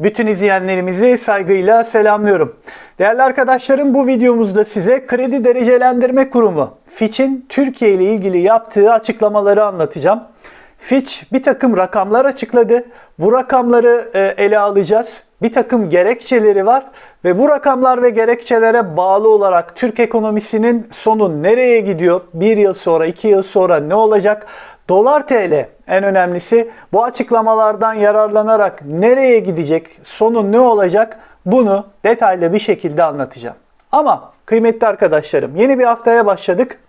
Bütün izleyenlerimizi saygıyla selamlıyorum. Değerli arkadaşlarım bu videomuzda size Kredi Derecelendirme Kurumu Fitch'in Türkiye ile ilgili yaptığı açıklamaları anlatacağım. Fitch bir takım rakamlar açıkladı. Bu rakamları e, ele alacağız. Bir takım gerekçeleri var ve bu rakamlar ve gerekçelere bağlı olarak Türk ekonomisinin sonu nereye gidiyor? Bir yıl sonra, iki yıl sonra ne olacak? Dolar TL en önemlisi bu açıklamalardan yararlanarak nereye gidecek, sonu ne olacak bunu detaylı bir şekilde anlatacağım. Ama kıymetli arkadaşlarım yeni bir haftaya başladık.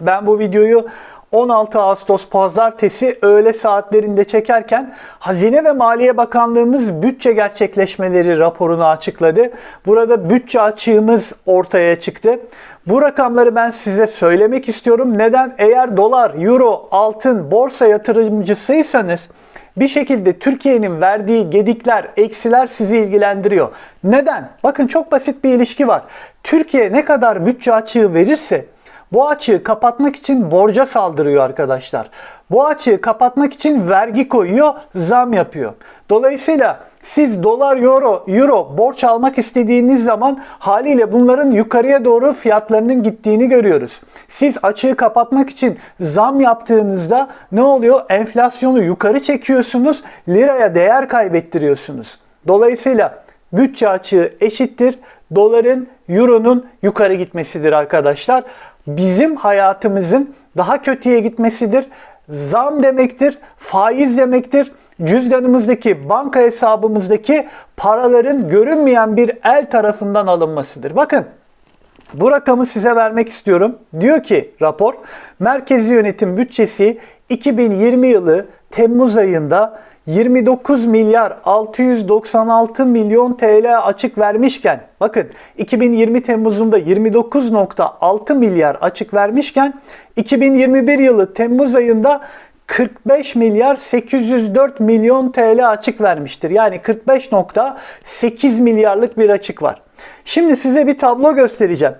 Ben bu videoyu 16 Ağustos pazartesi öğle saatlerinde çekerken Hazine ve Maliye Bakanlığımız bütçe gerçekleşmeleri raporunu açıkladı. Burada bütçe açığımız ortaya çıktı. Bu rakamları ben size söylemek istiyorum. Neden? Eğer dolar, euro, altın, borsa yatırımcısıysanız bir şekilde Türkiye'nin verdiği gedikler, eksiler sizi ilgilendiriyor. Neden? Bakın çok basit bir ilişki var. Türkiye ne kadar bütçe açığı verirse bu açığı kapatmak için borca saldırıyor arkadaşlar. Bu açığı kapatmak için vergi koyuyor, zam yapıyor. Dolayısıyla siz dolar, euro, euro borç almak istediğiniz zaman haliyle bunların yukarıya doğru fiyatlarının gittiğini görüyoruz. Siz açığı kapatmak için zam yaptığınızda ne oluyor? Enflasyonu yukarı çekiyorsunuz, liraya değer kaybettiriyorsunuz. Dolayısıyla bütçe açığı eşittir doların, euronun yukarı gitmesidir arkadaşlar. Bizim hayatımızın daha kötüye gitmesidir. Zam demektir, faiz demektir. Cüzdanımızdaki, banka hesabımızdaki paraların görünmeyen bir el tarafından alınmasıdır. Bakın bu rakamı size vermek istiyorum. Diyor ki rapor, merkezi yönetim bütçesi 2020 yılı Temmuz ayında 29 milyar 696 milyon TL açık vermişken bakın 2020 Temmuz'unda 29.6 milyar açık vermişken 2021 yılı Temmuz ayında 45 milyar 804 milyon TL açık vermiştir. Yani 45.8 milyarlık bir açık var. Şimdi size bir tablo göstereceğim.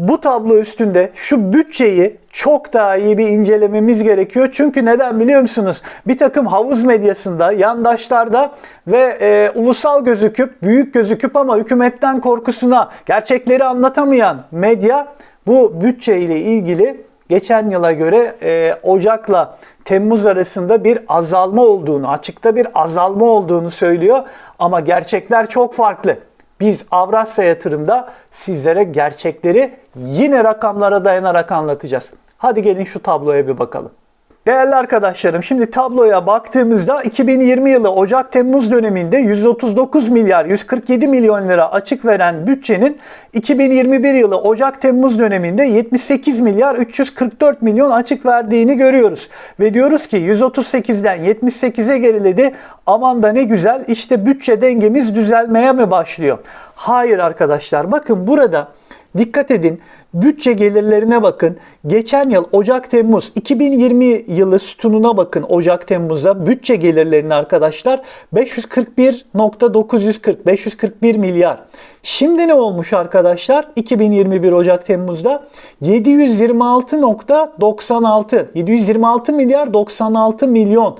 Bu tablo üstünde şu bütçeyi çok daha iyi bir incelememiz gerekiyor. Çünkü neden biliyor musunuz? Bir takım havuz medyasında, yandaşlarda ve e, ulusal gözüküp, büyük gözüküp ama hükümetten korkusuna gerçekleri anlatamayan medya bu bütçe ile ilgili geçen yıla göre e, Ocak'la Temmuz arasında bir azalma olduğunu, açıkta bir azalma olduğunu söylüyor. Ama gerçekler çok farklı. Biz Avrasya Yatırım'da sizlere gerçekleri yine rakamlara dayanarak anlatacağız. Hadi gelin şu tabloya bir bakalım. Değerli arkadaşlarım şimdi tabloya baktığımızda 2020 yılı Ocak-Temmuz döneminde 139 milyar 147 milyon lira açık veren bütçenin 2021 yılı Ocak-Temmuz döneminde 78 milyar 344 milyon açık verdiğini görüyoruz. Ve diyoruz ki 138'den 78'e geriledi aman da ne güzel işte bütçe dengemiz düzelmeye mi başlıyor? Hayır arkadaşlar bakın burada Dikkat edin bütçe gelirlerine bakın. Geçen yıl Ocak-Temmuz 2020 yılı sütununa bakın Ocak-Temmuz'a bütçe gelirlerini arkadaşlar 541.940 541 milyar. Şimdi ne olmuş arkadaşlar? 2021 Ocak-Temmuz'da 726.96 726 milyar 96 milyon.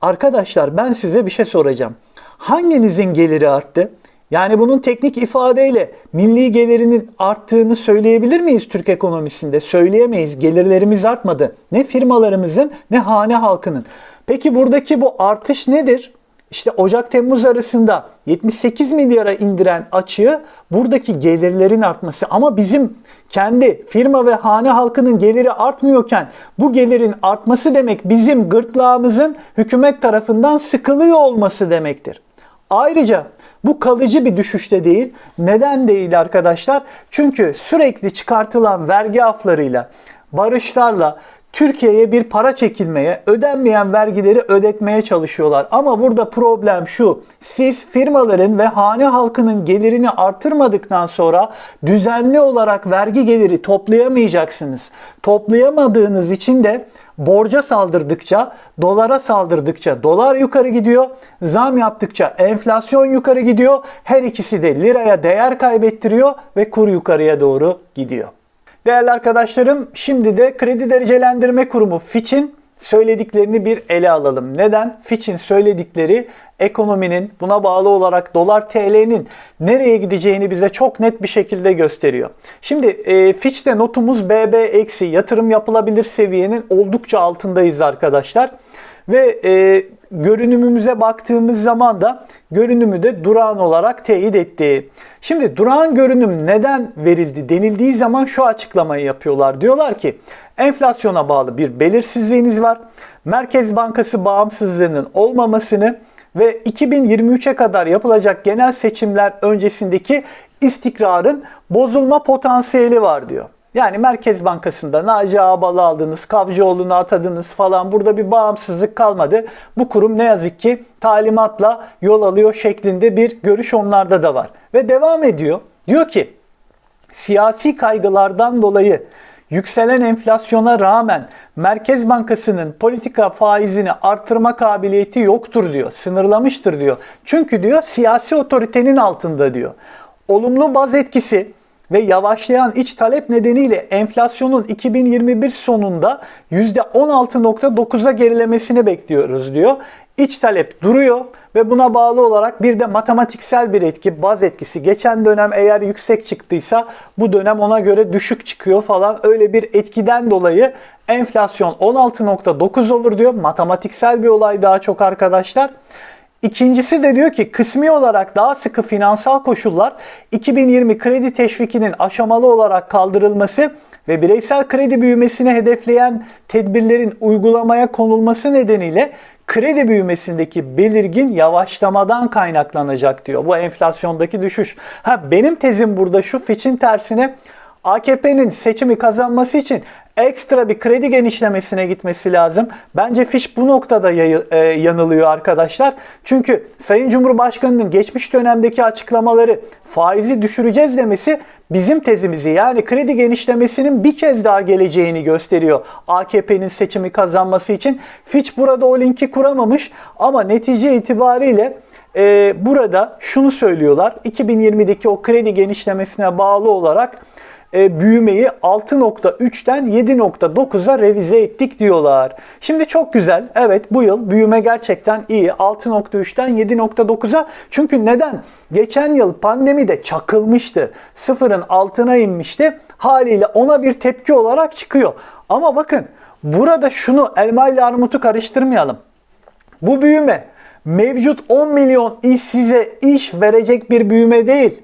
Arkadaşlar ben size bir şey soracağım. Hanginizin geliri arttı? Yani bunun teknik ifadeyle milli gelirinin arttığını söyleyebilir miyiz Türk ekonomisinde? Söyleyemeyiz. Gelirlerimiz artmadı. Ne firmalarımızın ne hane halkının. Peki buradaki bu artış nedir? İşte Ocak-Temmuz arasında 78 milyara indiren açığı buradaki gelirlerin artması. Ama bizim kendi firma ve hane halkının geliri artmıyorken bu gelirin artması demek bizim gırtlağımızın hükümet tarafından sıkılıyor olması demektir. Ayrıca bu kalıcı bir düşüşte değil. Neden değil arkadaşlar? Çünkü sürekli çıkartılan vergi aflarıyla, barışlarla Türkiye'ye bir para çekilmeye, ödenmeyen vergileri ödetmeye çalışıyorlar. Ama burada problem şu. Siz firmaların ve hane halkının gelirini artırmadıktan sonra düzenli olarak vergi geliri toplayamayacaksınız. Toplayamadığınız için de borca saldırdıkça, dolara saldırdıkça dolar yukarı gidiyor. Zam yaptıkça enflasyon yukarı gidiyor. Her ikisi de liraya değer kaybettiriyor ve kur yukarıya doğru gidiyor. Değerli arkadaşlarım şimdi de kredi derecelendirme kurumu Fitch'in söylediklerini bir ele alalım. Neden? Fitch'in söyledikleri ekonominin buna bağlı olarak dolar TL'nin nereye gideceğini bize çok net bir şekilde gösteriyor. Şimdi e, Fitch'te notumuz BB yatırım yapılabilir seviyenin oldukça altındayız arkadaşlar. Ve e, görünümümüze baktığımız zaman da görünümü de durağan olarak teyit etti. Şimdi durağan görünüm neden verildi denildiği zaman şu açıklamayı yapıyorlar. Diyorlar ki enflasyona bağlı bir belirsizliğiniz var. Merkez Bankası bağımsızlığının olmamasını ve 2023'e kadar yapılacak genel seçimler öncesindeki istikrarın bozulma potansiyeli var diyor. Yani Merkez Bankası'nda Naci Ağbal'ı aldınız, Kavcıoğlu'nu atadınız falan burada bir bağımsızlık kalmadı. Bu kurum ne yazık ki talimatla yol alıyor şeklinde bir görüş onlarda da var. Ve devam ediyor. Diyor ki siyasi kaygılardan dolayı yükselen enflasyona rağmen Merkez Bankası'nın politika faizini artırma kabiliyeti yoktur diyor. Sınırlamıştır diyor. Çünkü diyor siyasi otoritenin altında diyor. Olumlu baz etkisi ve yavaşlayan iç talep nedeniyle enflasyonun 2021 sonunda %16.9'a gerilemesini bekliyoruz diyor. İç talep duruyor ve buna bağlı olarak bir de matematiksel bir etki, baz etkisi. Geçen dönem eğer yüksek çıktıysa bu dönem ona göre düşük çıkıyor falan. Öyle bir etkiden dolayı enflasyon 16.9 olur diyor. Matematiksel bir olay daha çok arkadaşlar. İkincisi de diyor ki kısmi olarak daha sıkı finansal koşullar 2020 kredi teşvikinin aşamalı olarak kaldırılması ve bireysel kredi büyümesini hedefleyen tedbirlerin uygulamaya konulması nedeniyle kredi büyümesindeki belirgin yavaşlamadan kaynaklanacak diyor. Bu enflasyondaki düşüş. Ha benim tezim burada şu Fitch'in tersine AKP'nin seçimi kazanması için ekstra bir kredi genişlemesine gitmesi lazım. Bence Fiş bu noktada e, yanılıyor arkadaşlar. Çünkü Sayın Cumhurbaşkanı'nın geçmiş dönemdeki açıklamaları faizi düşüreceğiz demesi bizim tezimizi yani kredi genişlemesinin bir kez daha geleceğini gösteriyor AKP'nin seçimi kazanması için. Fitch burada o linki kuramamış ama netice itibariyle e, burada şunu söylüyorlar. 2020'deki o kredi genişlemesine bağlı olarak e, büyümeyi 6.3'ten 7.9'a revize ettik diyorlar. Şimdi çok güzel. Evet bu yıl büyüme gerçekten iyi. 6.3'ten 7.9'a. Çünkü neden? Geçen yıl pandemide çakılmıştı. Sıfırın altına inmişti. Haliyle ona bir tepki olarak çıkıyor. Ama bakın burada şunu elma ile armutu karıştırmayalım. Bu büyüme mevcut 10 milyon işsize iş verecek bir büyüme değil.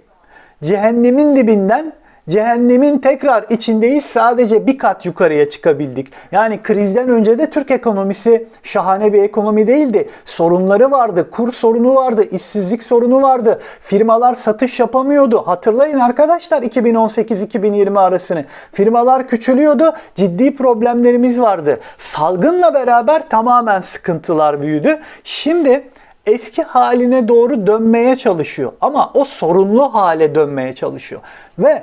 Cehennemin dibinden cehennemin tekrar içindeyiz sadece bir kat yukarıya çıkabildik. Yani krizden önce de Türk ekonomisi şahane bir ekonomi değildi. Sorunları vardı, kur sorunu vardı, işsizlik sorunu vardı. Firmalar satış yapamıyordu. Hatırlayın arkadaşlar 2018-2020 arasını. Firmalar küçülüyordu, ciddi problemlerimiz vardı. Salgınla beraber tamamen sıkıntılar büyüdü. Şimdi eski haline doğru dönmeye çalışıyor. Ama o sorunlu hale dönmeye çalışıyor. Ve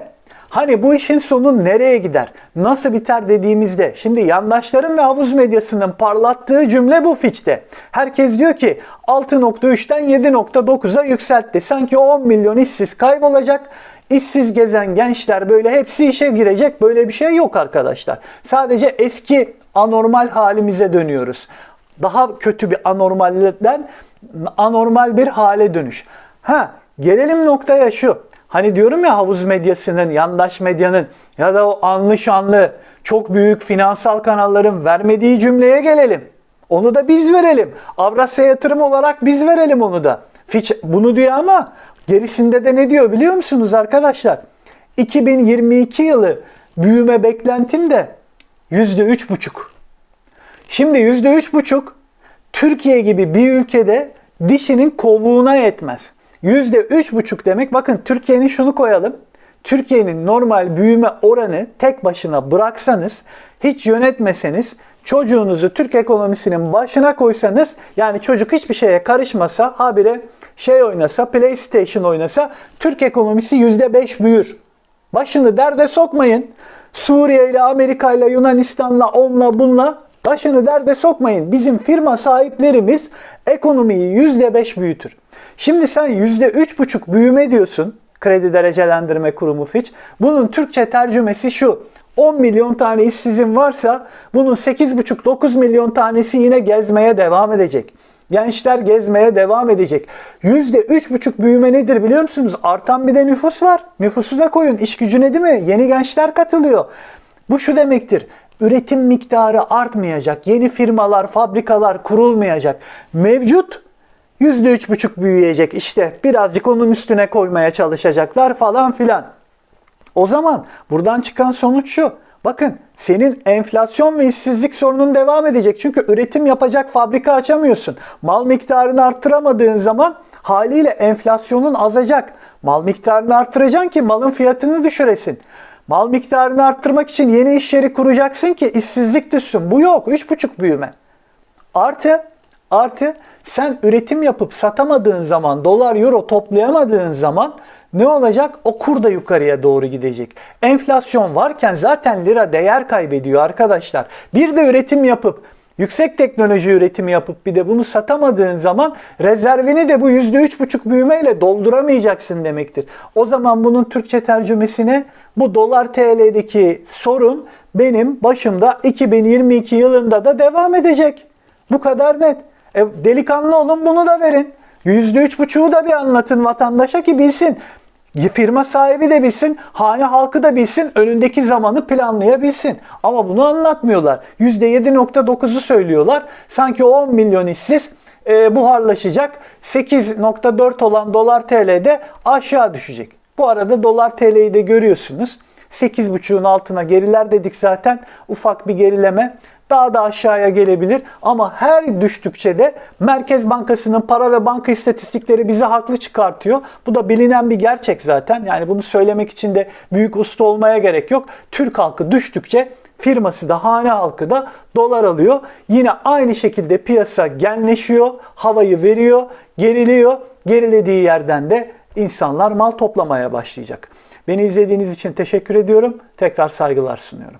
Hani bu işin sonu nereye gider? Nasıl biter dediğimizde şimdi yandaşların ve havuz medyasının parlattığı cümle bu Fitch'te. Herkes diyor ki 6.3'ten 7.9'a yükseltti. Sanki 10 milyon işsiz kaybolacak. İşsiz gezen gençler böyle hepsi işe girecek. Böyle bir şey yok arkadaşlar. Sadece eski anormal halimize dönüyoruz. Daha kötü bir anormalden anormal bir hale dönüş. Ha gelelim noktaya şu. Hani diyorum ya havuz medyasının, yandaş medyanın ya da o anlı şanlı çok büyük finansal kanalların vermediği cümleye gelelim. Onu da biz verelim. Avrasya yatırım olarak biz verelim onu da. Fitch bunu diyor ama gerisinde de ne diyor biliyor musunuz arkadaşlar? 2022 yılı büyüme beklentim de %3,5. Şimdi %3,5 Türkiye gibi bir ülkede dişinin kovuğuna yetmez. %3,5 demek bakın Türkiye'nin şunu koyalım. Türkiye'nin normal büyüme oranı tek başına bıraksanız, hiç yönetmeseniz, çocuğunuzu Türk ekonomisinin başına koysanız, yani çocuk hiçbir şeye karışmasa, habire şey oynasa, PlayStation oynasa, Türk ekonomisi %5 büyür. Başını derde sokmayın. Suriye ile Amerika ile Yunanistan'la onunla bununla başını derde sokmayın. Bizim firma sahiplerimiz ekonomiyi %5 büyütür. Şimdi sen %3,5 büyüme diyorsun. Kredi Derecelendirme Kurumu Fitch. Bunun Türkçe tercümesi şu. 10 milyon tane işsizin varsa bunun 8,5-9 milyon tanesi yine gezmeye devam edecek. Gençler gezmeye devam edecek. %3,5 büyüme nedir biliyor musunuz? Artan bir de nüfus var. Nüfusu da koyun. İş gücüne değil mi? Yeni gençler katılıyor. Bu şu demektir. Üretim miktarı artmayacak. Yeni firmalar, fabrikalar kurulmayacak. Mevcut %3,5 büyüyecek. İşte birazcık onun üstüne koymaya çalışacaklar falan filan. O zaman buradan çıkan sonuç şu. Bakın senin enflasyon ve işsizlik sorunun devam edecek. Çünkü üretim yapacak fabrika açamıyorsun. Mal miktarını arttıramadığın zaman haliyle enflasyonun azacak. Mal miktarını arttıracaksın ki malın fiyatını düşüresin. Mal miktarını arttırmak için yeni iş yeri kuracaksın ki işsizlik düşsün. Bu yok. 3,5 büyüme. Artı artı sen üretim yapıp satamadığın zaman, dolar euro toplayamadığın zaman ne olacak? O kur da yukarıya doğru gidecek. Enflasyon varken zaten lira değer kaybediyor arkadaşlar. Bir de üretim yapıp yüksek teknoloji üretimi yapıp bir de bunu satamadığın zaman rezervini de bu %3,5 büyümeyle dolduramayacaksın demektir. O zaman bunun Türkçe tercümesine bu dolar TL'deki sorun benim başımda 2022 yılında da devam edecek. Bu kadar net. E, delikanlı olun bunu da verin. %3,5'u da bir anlatın vatandaşa ki bilsin. Firma sahibi de bilsin, hane halkı da bilsin, önündeki zamanı planlayabilsin. Ama bunu anlatmıyorlar. %7.9'u söylüyorlar. Sanki 10 milyon işsiz e, buharlaşacak. 8.4 olan dolar TL'de aşağı düşecek. Bu arada dolar TL'yi de görüyorsunuz. 8.5'un altına geriler dedik zaten. Ufak bir gerileme daha da aşağıya gelebilir ama her düştükçe de Merkez Bankası'nın para ve banka istatistikleri bizi haklı çıkartıyor. Bu da bilinen bir gerçek zaten. Yani bunu söylemek için de büyük usta olmaya gerek yok. Türk halkı düştükçe firması da hane halkı da dolar alıyor. Yine aynı şekilde piyasa genleşiyor, havayı veriyor, geriliyor. Gerilediği yerden de insanlar mal toplamaya başlayacak. Beni izlediğiniz için teşekkür ediyorum. Tekrar saygılar sunuyorum.